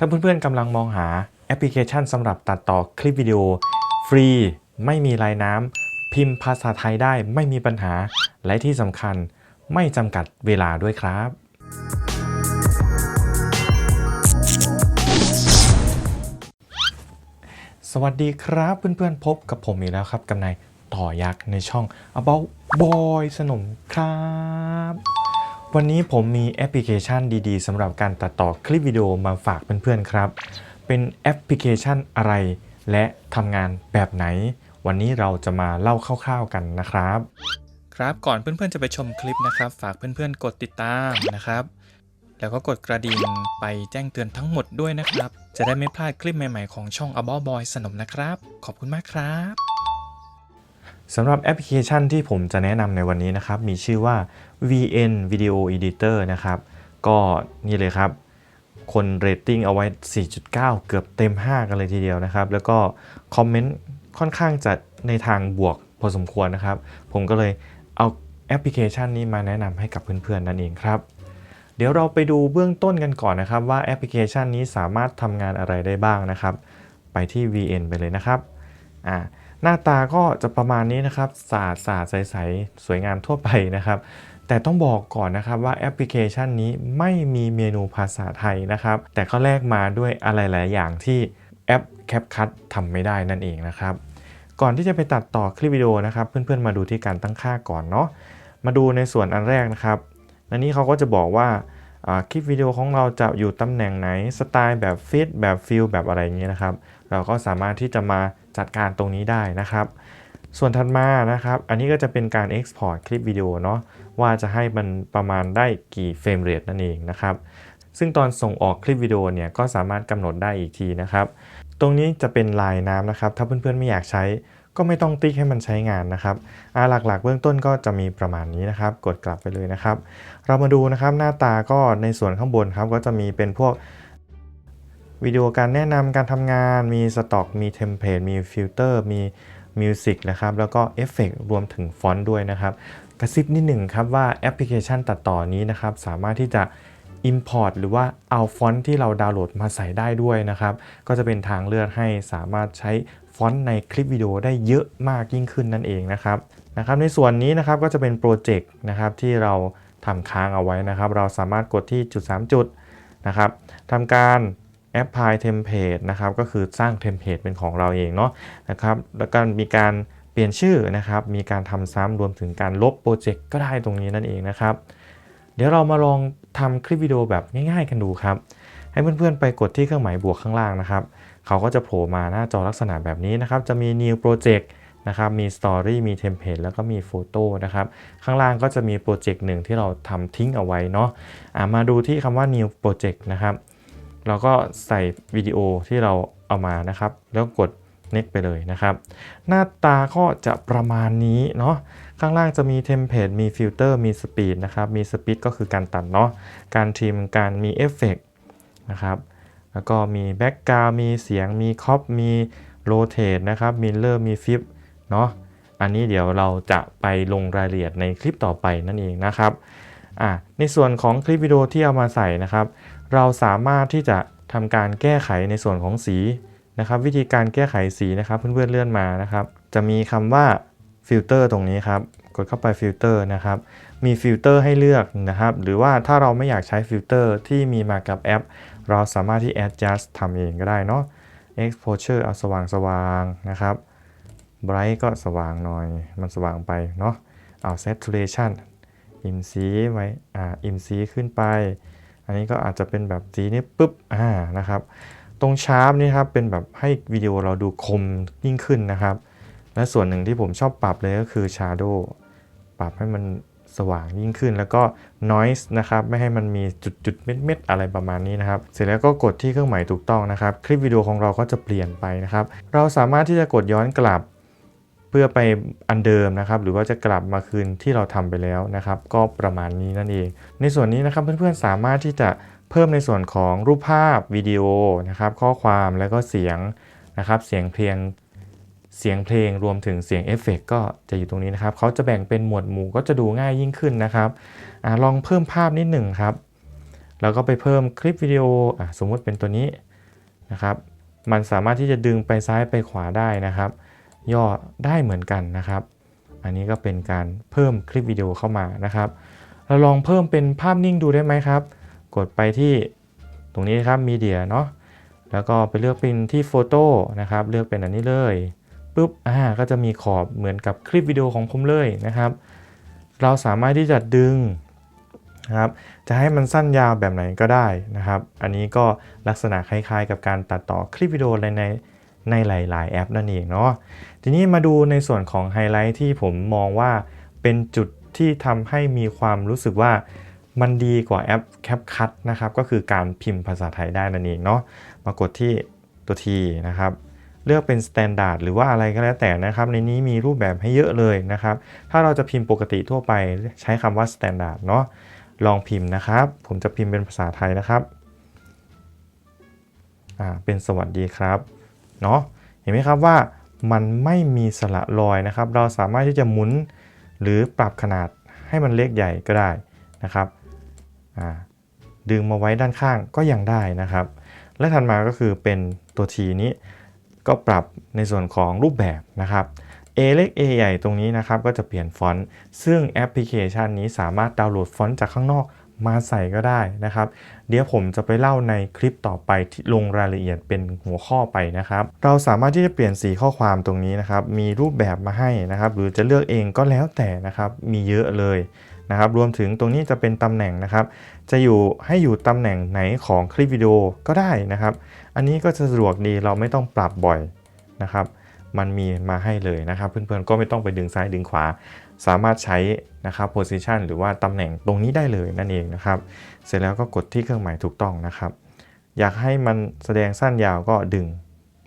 ถ้าเพื่อนๆกำลังมองหาแอปพลิเคชันสำหรับตัดต่อคลิปวิดีโอ ฟรี ไม่มีลายน้ำ พิมพ์ภาษาไทยได้ไม่มีปัญหา และที่สำคัญไม่จำกัดเวลาด้วยครับ สวัสดีครับเพื่อนๆพบกับผมอีกแล้วครับกับนายต่อยักษ์ในช่อง about boy สนมครับ วันนี้ผมมีแอปพลิเคชันดีๆสำหรับการตัดต่อคลิปวิดีโอมาฝากเพื่อนๆครับ เป็นแอปพลิเคชันอะไร และทำงานแบบไหน วันนี้เราจะมาเล่าคร่าวๆกันนะครับ ครับก่อนเพื่อนๆจะไปชมคลิปนะครับ ฝากเพื่อนๆกดติดตามนะครับ แล้วก็กดกระดิ่งไปแจ้งเตือนทั้งหมดด้วยนะครับ จะได้ไม่พลาดคลิปใหม่ๆของช่อง About Boy สนมนะครับ ขอบคุณมากครับ สำหรับแอปพลิเคชันที่ผมจะแนะนำในวันนี้นะครับ มีชื่อว่า VN Video Editor นะครับ ก็นี่เลยครับ คนเรตติ้งเอาไว้ 4.9 เกือบเต็ม 5 กันเลยทีเดียวนะครับ แล้วก็คอมเมนต์ค่อนข้างจะในทางบวกพอสมควรนะครับ ผมก็เลยเอาแอปพลิเคชันนี้มาแนะนำให้กับเพื่อนๆนั่นเองครับ เดี๋ยวเราไปดูเบื้องต้นกันก่อนนะครับ ว่าแอปพลิเคชันนี้สามารถทำงานอะไรได้บ้างนะครับ ไปที่ VN ไปเลยนะครับ อ่า หน้าตาก็จะประมาณนี้นะครับสาดสาดใสๆสวยงามทั่วไปนะครับ แต่ต้องบอกก่อนนะครับว่าแอปพลิเคชันนี้ไม่มีเมนูภาษาไทยนะครับ แต่ก็แลกมาด้วยอะไรหลายอย่างที่แอป CapCut ทำไม่ได้นั่นเองนะครับ ก่อนที่จะไปตัดต่อคลิปวิดีโอนะครับ เพื่อนๆมาดูที่การตั้งค่าก่อนเนาะมาดูในส่วนอันแรกนะครับอันนี้เขาก็จะบอกว่าอ่าคลิปวิดีโอของเราจะอยู่ตำแหน่งไหนสไตล์แบบฟิตแบบฟิลแบบอะไรอย่างเงี้ยนะครับ เราก็สามารถที่จะมา จัดการตรงนี้ได้นะครับ ส่วนถัดมานะครับ อันนี้ก็จะเป็นการ Export คลิปวิดีโอเนาะว่าจะให้มันประมาณได้กี่เฟรมเรทนั่นเองนะครับ ซึ่งตอนส่งออกคลิปวิดีโอเนี่ยก็สามารถกำหนดได้อีกทีนะครับ ตรงนี้จะเป็นลายน้ำนะครับ ถ้าเพื่อนๆไม่อยากใช้ก็ไม่ต้องติ๊กให้มันใช้งานนะครับอ่าหลักๆ เบื้องต้นก็จะมีประมาณนี้นะครับ กดกลับไปเลยนะครับ เรามาดูนะครับหน้าตาก็ในส่วนข้างบนครับก็จะมีเป็นพวก วิดีโอการแนะนำการทำงาน มีสต็อก มีเทมเพลต มีฟิลเตอร์ มีมิวสิกนะครับ แล้วก็เอฟเฟกรวมถึงฟอนต์ด้วยนะครับ กระซิบนิดหนึ่งครับว่าแอปพลิเคชันตัดต่อนี้นะครับ สามารถที่จะ Import หรือว่าเอาฟอนต์ที่เราดาวน์โหลดมาใส่ได้ด้วยนะครับ ก็จะเป็นทางเลือกให้สามารถใช้ฟอนต์ในคลิปวิดีโอได้เยอะมากยิ่งขึ้นนั่นเองนะครับนะครับ ในส่วนนี้นะครับก็จะเป็นโปรเจกต์นะครับที่เราทำค้างเอาไว้นะครับ เราสามารถกดที่จุด 3 จุดนะครับทำการ apply template นะครับก็คือสร้างเทมเพลตเป็นของเราเองเนาะนะครับแล้วก็มีการเปลี่ยนชื่อนะครับ มีการทำซ้ำรวมถึงการลบโปรเจกต์ก็ได้ตรงนี้นั่นเองนะครับ เดี๋ยวเรามาลองทำคลิปวิดีโอแบบง่ายๆกันดูครับ ให้เพื่อนๆไปกดที่เครื่องหมายบวกข้างล่างนะครับ เขาก็จะโผล่มาหน้าจอลักษณะแบบนี้นะครับ จะมี new project นะครับมี story มี template แล้วก็มีโฟโต้นะครับ ข้างล่างก็จะมีโปรเจกต์หนึ่งที่เราทำทิ้งเอาไว้เนาะะมาดูที่คำว่า new project นะครับ เราก็ใส่วิดีโอที่เราเอามานะครับ แล้วกด next ไปเลยนะครับ หน้าตาก็จะประมาณนี้เนาะข้างล่างจะมีเทมเพลตมีฟิลเตอร์มีสปีดนะครับ มีสปีดก็คือการตัดเนาะการทริมการมีเอฟเฟกนะครับ แล้วก็มีแบ็กกราวมีเสียงมีคอปมีโรเตทนะครับมิเลอร์มีฟิปเนาะอันนี้เดี๋ยวเราจะไปลงรายละเอียดในคลิปต่อไปนั่นเองนะครับอะในส่วนของคลิปวิดีโอที่เอามาใส่นะครับ เราสามารถที่จะทำการแก้ไขในส่วนของสีนะครับ วิธีการแก้ไขสีนะครับเพื่อนๆเลื่อนมานะครับ จะมีคำว่าฟิลเตอร์ตรงนี้ครับกดเข้าไปฟิลเตอร์นะครับ มีฟิลเตอร์ให้เลือกนะครับ หรือว่าถ้าเราไม่อยากใช้ฟิลเตอร์ที่มีมากับแอป เราสามารถที่ adjust ทำเองก็ได้เนาะ exposure เอาสว่างสว่างนะครับ bright ก็สว่างหน่อย มันสว่างไปเนาะ เอา saturation อิมซีไว้ อ่าอิมซีขึ้นไป อันนี้ก็อาจจะเป็นแบบสีนี้ปุ๊บอ่านะครับ ตรงชาร์ปนี่ครับเป็นแบบให้วิดีโอเราดูคมยิ่งขึ้นนะครับ และส่วนหนึ่งที่ผมชอบปรับเลยก็คือ Shadow ปรับให้มันสว่างยิ่งขึ้นแล้วก็ Noise นะครับ ไม่ให้มันมีจุดๆเม็ดๆอะไรประมาณนี้นะครับ เสร็จแล้วก็กดที่เครื่องหมายถูกต้องนะครับ คลิปวิดีโอของเราก็จะเปลี่ยนไปนะครับ เราสามารถที่จะกดย้อนกลับ เพื่อไปอันเดิมนะครับหรือว่าจะกลับมาคืนที่เราทำไปแล้วนะครับ ก็ประมาณนี้นั่นเอง ในส่วนนี้นะครับเพื่อนๆสามารถที่จะเพิ่มในส่วนของรูปภาพวิดีโอนะครับ ข้อความแล้วก็เสียงนะครับเสียงเพลงเสียงเพลงรวมถึงเสียงเอฟเฟกก็จะอยู่ตรงนี้นะครับเขาจะแบ่งเป็นหมวดหมู่ก็จะดูง่ายยิ่งขึ้นนะครับอลองเพิ่มภาพนิดหนึ่งครับ แล้วก็ไปเพิ่มคลิปวิดีโออสมมุติเป็นตัวนี้นะครับ มันสามารถที่จะดึงไปซ้ายไปขวาได้นะครับ ย่อได้เหมือนกันนะครับ อันนี้ก็เป็นการเพิ่มคลิปวิดีโอเข้ามานะครับ เราลองเพิ่มเป็นภาพนิ่งดูได้ไหมครับ กดไปที่ตรงนี้ครับมีเดียเนาะแล้วก็ไปเลือกเป็นที่โฟโต้นะครับ เลือกเป็นอันนี้เลยปุ๊บอ่าก็จะมีขอบเหมือนกับคลิปวิดีโอของผมเลยนะครับ เราสามารถที่จะดึงนะครับจะให้มันสั้นยาวแบบไหนก็ได้นะครับ อันนี้ก็ลักษณะคล้ายๆ กับการตัดต่อคลิปวิดีโอใน ในหลาย ๆ แอปนั่นเองเนาะทีนี้มาดูในส่วนของไฮไลท์ที่ผมมองว่าเป็นจุดที่ทำให้มีความรู้สึกว่ามันดีกว่าแอป CapCut นะครับก็คือการพิมพ์ภาษาไทยได้นั่นเองเนาะมากดที่ตัว T นะครับเลือกเป็น Standard หรือว่าอะไรก็แล้วแต่นะครับ ในนี้มีรูปแบบให้เยอะเลยนะครับ ถ้าเราจะพิมพ์ปกติทั่วไปใช้คำว่า Standard เนาะลองพิมพ์นะครับ ผมจะพิมพ์เป็นภาษาไทยนะครับอ่าเป็นสวัสดีครับ เนาะเห็นไหมครับว่ามันไม่มีสระรอยนะครับ เราสามารถที่จะหมุนหรือปรับขนาดให้มันเล็กใหญ่ก็ได้นะครับดึงมาไว้ด้านข้างก็ยังได้นะครับ และถัดมาก็คือเป็นตัว T นี้ก็ปรับในส่วนของรูปแบบนะครับ A เล็ก A ใหญ่ตรงนี้นะครับก็จะเปลี่ยนฟอนต์ซึ่งแอปพลิเคชันนี้สามารถดาวน์โหลดฟอนต์จากข้างนอก มาใส่ก็ได้นะครับ เดี๋ยวผมจะไปเล่าในคลิปต่อไปที่ลงรายละเอียดเป็นหัวข้อไปนะครับ เราสามารถที่จะเปลี่ยนสีข้อความตรงนี้นะครับ มีรูปแบบมาให้นะครับ หรือจะเลือกเองก็แล้วแต่นะครับ มีเยอะเลยนะครับ รวมถึงตรงนี้จะเป็นตำแหน่งนะครับ จะอยู่ให้อยู่ตำแหน่งไหนของคลิปวิดีโอก็ได้นะครับ อันนี้ก็จะสะดวกดีเราไม่ต้องปรับบ่อยนะครับ มันมีมาให้เลยนะครับ เพื่อนๆก็ไม่ต้องไปดึงซ้ายดึงขวา สามารถใช้นะครับ position หรือว่าตำแหน่งตรงนี้ได้เลยนั่นเองนะครับ เสร็จแล้วก็กดที่เครื่องหมายถูกต้องนะครับ อยากให้มันแสดงสั้นยาวก็ดึง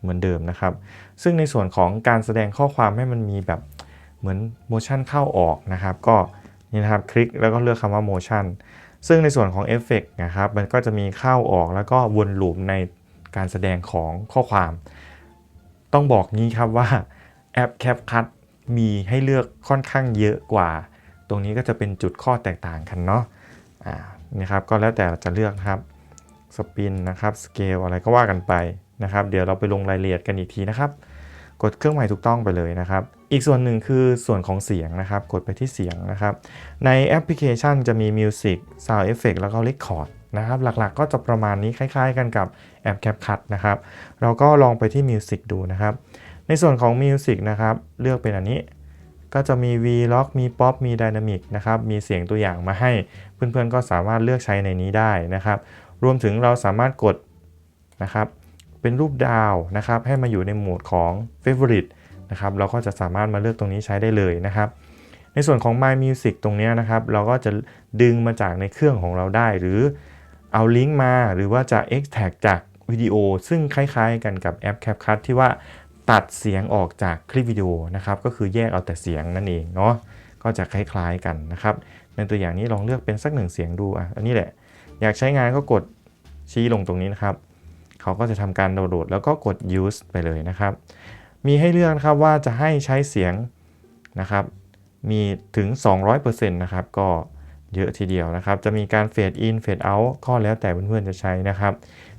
เหมือนเดิมนะครับ ซึ่งในส่วนของการแสดงข้อความให้มันมีแบบเหมือน motion เข้าออกนะครับ ก็นี่นะครับคลิกแล้วก็เลือกคำว่า motion ซึ่งในส่วนของเอฟเฟกนะครับ มันก็จะมีเข้าออกแล้วก็วนลูปในการแสดงของข้อความ ต้องบอกงี้ครับว่าแอป CapCut มีให้เลือกค่อนข้างเยอะกว่า ตรงนี้ก็จะเป็นจุดข้อแตกต่างกันเนาะอ่านี่ครับก็แล้วแต่จะเลือกครับสปินนะครับสเกลอะไรก็ว่ากันไปนะครับ เดี๋ยวเราไปลงรายละเอียดกันอีกทีนะครับกดเครื่องหมายถูกต้องไปเลยนะครับ อีกส่วนหนึ่งคือส่วนของเสียงนะครับ กดไปที่เสียงนะครับ ในแอปพลิเคชันจะมี Music Sound Effect แล้วก็ Record นะครับ หลักๆก็จะประมาณนี้คล้ายๆกันกับแอป CapCut นะครับ เราก็ลองไปที่ Music ดูนะครับ ในส่วนของ Music นะครับ เลือกเป็นอันนี้ ก็จะมี V-Lock มี Pop มี Dynamic นะครับ มีเสียงตัวอย่างมาให้ เพื่อนๆ ก็สามารถเลือกใช้ในนี้ได้นะครับ รวมถึงเราสามารถกดนะครับ เป็นรูปดาวนะครับ ให้มาอยู่ในโหมดของ Favorite นะครับ เราก็จะสามารถมาเลือกตรงนี้ใช้ได้เลยนะครับ ในส่วนของ My Music ตรงนี้นะครับ เราก็จะดึงมาจากในเครื่องของเราได้ หรือเอาลิงก์มา หรือว่าจะ extract จากวิดีโอซึ่งคล้ายๆ กันกับแอป CapCut ที่ว่า ตัดเสียงออกจากคลิปวิดีโอนะครับ ก็คือแยกเอาแต่เสียงนั่นเองเนาะก็จะคล้ายๆกันนะครับในตัวอย่างนี้ลองเลือกเป็นสักหนึ่งเสียงดูอะอันนี้แหละ อยากใช้งานก็กดชี้ลงตรงนี้นะครับ เขาก็จะทำการดาวน์โหลด แล้วก็กด use ไปเลยนะครับ มีให้เลือกนะครับว่าจะให้ใช้เสียงนะครับ มีถึง 200%นะครับ ก็เยอะทีเดียวนะครับ จะมีการ fade in fade out ก็แล้วแต่เพื่อนๆจะใช้นะครับ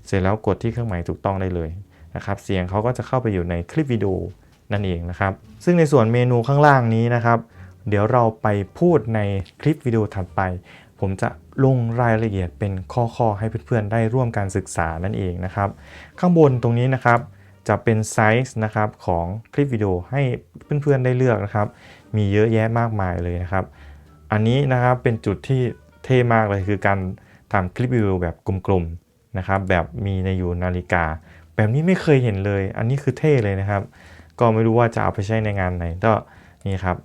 เสร็จแล้วกดที่เครื่องหมายถูกต้องได้เลย นะครับเสียงเขาก็จะเข้าไปอยู่ในคลิปวิดีโอนั่นเองนะครับซึ่งในส่วนเมนูข้างล่างนี้นะครับ เดี๋ยวเราไปพูดในคลิปวิดีโอถัดไป ผมจะลงรายละเอียดเป็นข้อๆให้เพื่อนๆได้ร่วมการศึกษานั่นเองนะครับ ข้างบนตรงนี้นะครับจะเป็นไซส์นะครับของคลิปวิดีโอให้เพื่อนๆได้เลือกนะครับ มีเยอะแยะมากมายเลยนะครับ อันนี้นะครับเป็นจุดที่เท่มากเลยคือการทำคลิปวิดีโอแบบกลมๆนะครับ แบบมีในอยู่นาฬิกา แบบนี้ไม่เคยเห็นเลย อันนี้คือเท่เลยนะครับ ก็ไม่รู้ว่าจะเอาไปใช้ในงานไหนก็นี่ครับ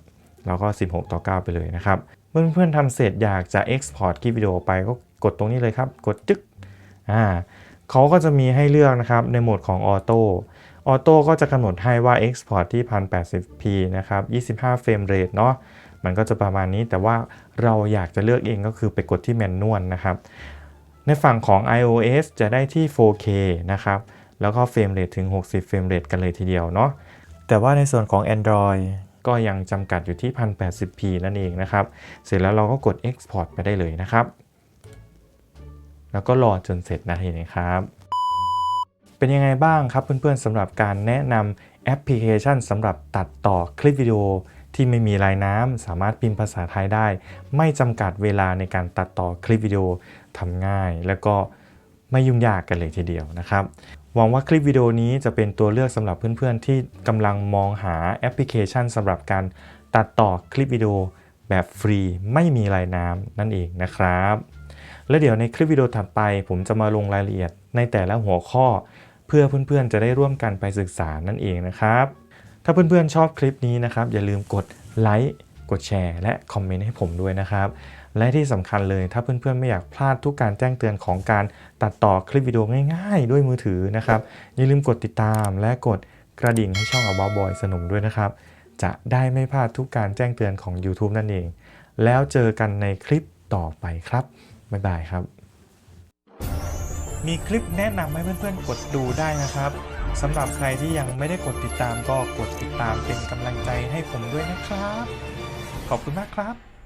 เราก็ 16 ต่อ 9 ไปเลยนะครับ เมื่อเพื่อนๆทำเสร็จอยากจะ Export คลิปวิดีโอไปก็กดตรงนี้เลยครับ กดจึ๊กอ่าเขาก็จะมีให้เลือกนะครับในโหมดของออโต้ออโต้ก็จะกำหนดให้ว่า Export ที่ 1080p นะครับ 25 เฟรมเรทเนาะมันก็จะประมาณนี้แต่ว่าเราอยากจะเลือกเองก็คือไปกดที่แมนนวลนะครับ ในฝั่งของ iOS จะได้ที่ 4K นะครับ แล้วก็เฟรมเรทถึง 60 เฟรมเรทกันเลยทีเดียวเนาะ แต่ว่าในส่วนของ Android ก็ยังจำกัดอยู่ที่ 1080p นั่นเองนะครับ เสร็จแล้วเราก็กด Export ไปได้เลยนะครับ แล้วก็รอจนเสร็จนะเห็นไหมครับ เป็นยังไงบ้างครับเพื่อนๆสำหรับการแนะนำแอปพลิเคชันสำหรับตัดต่อคลิปวิดีโอที่ไม่มีลายน้ำสามารถพิมพ์ภาษาไทยได้ ไม่จำกัดเวลาในการตัดต่อคลิปวิดีโอทำง่าย แล้วก็ ไม่ยุ่งยากกันเลยทีเดียวนะครับ หวังว่าคลิปวิดีโอนี้จะเป็นตัวเลือกสำหรับเพื่อนๆ ที่กำลังมองหาแอปพลิเคชันสำหรับการตัดต่อคลิปวิดีโอแบบฟรีไม่มีลายน้ำนั่นเองนะครับ และเดี๋ยวในคลิปวิดีโอถัดไป ผมจะมาลงรายละเอียดในแต่ละหัวข้อ เพื่อเพื่อนๆ จะได้ร่วมกันไปศึกษานั่นเองนะครับ ถ้าเพื่อนๆ ชอบคลิปนี้นะครับ อย่าลืมกดไลค์กดแชร์ และคอมเมนต์ให้ผมด้วยนะครับ และที่สำคัญเลยถ้าเพื่อนๆไม่อยากพลาดทุกการแจ้งเตือนของการตัดต่อคลิปวิดีโอง่ายๆ ด้วยมือถือนะครับอย่าลืมกดติดตามและกดกระดิ่งให้ช่อง About Boy สนุมด้วยนะครับ จะได้ไม่พลาดทุกการแจ้งเตือนของ YouTube นั่นเอง แล้วเจอกันในคลิปต่อไปครับ บ๊ายบายครับ มีคลิปแนะนำให้เพื่อนๆ กดดูได้นะครับสำหรับใครที่ยังไม่ได้กดติดตามก็กดติดตามเป็นกำลังใจให้ผมด้วยนะครับ ขอบคุณมากครับ